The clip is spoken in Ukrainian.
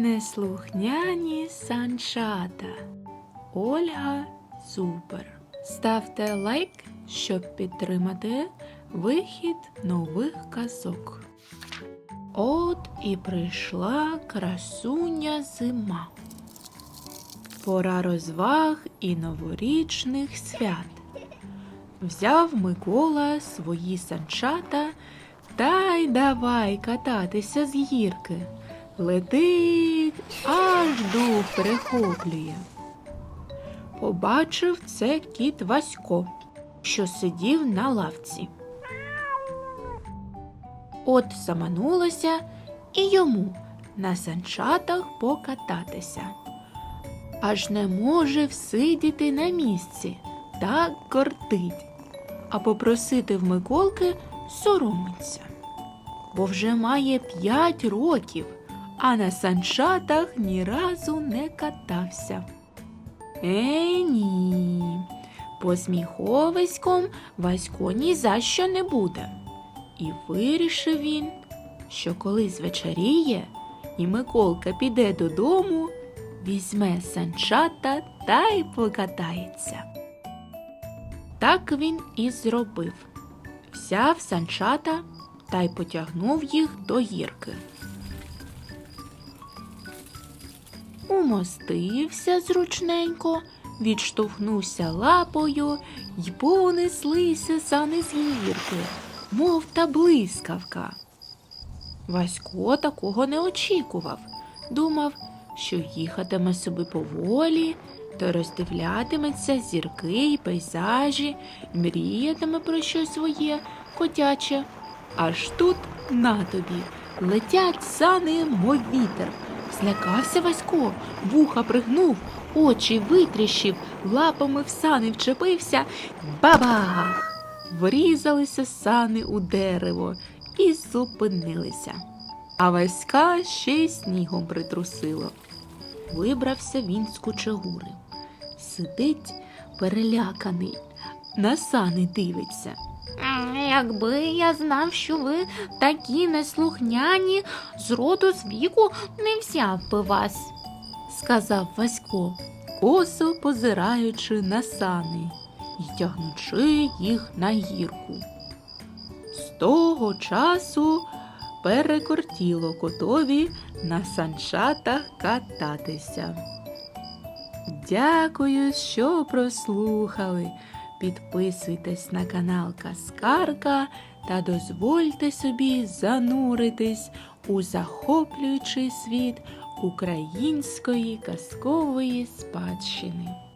Неслухняні санчата. Ольга Зубер. Ставте лайк, щоб підтримати вихід нових казок. От і прийшла красуня зима. Пора розваг і новорічних свят. Взяв Микола свої санчата та й давай кататися з гірки. Летить, аж дух перехоплює. Побачив це кіт Васько, що сидів на лавці. От заманулося і йому на санчатах покататися. Аж не може всидіти на місці, так кортить, а попросити в Миколки соромиться, бо вже має п'ять років, а на санчатах ні разу не катався. Е, ні, посміховиськом Васько ні за що не буде. І вирішив він, що коли звечоріє і Миколка піде додому, візьме санчата та й покатається. Так він і зробив. Взяв санчата та й потягнув їх до гірки. Умостився зручненько, відштовхнувся лапою й понеслися сани з гірки, мов та блискавка. Васько такого не очікував. Думав, що їхатиме собі поволі, то роздивлятиметься зірки й пейзажі, мріятиме про щось своє котяче. Аж тут на тобі летять сани, мов вітер. Злякався Васько, вуха пригнув, очі витріщив, лапами в сани вчепився. Бабах! Врізалися сани у дерево і зупинилися. А Васька ще й снігом притрусило. Вибрався він з кучегури. Сидить переляканий, на сани дивиться. Якби я знав, що ви такі неслухняні, з роду з віку не взяв би вас, сказав Васько, косо позираючи на сани і тягнучи їх на гірку. З того часу перекортіло котові на санчатах кататися. Дякую, що прослухали. Підписуйтесь на канал Каскарка та дозвольте собі зануритись у захоплюючий світ української казкової спадщини.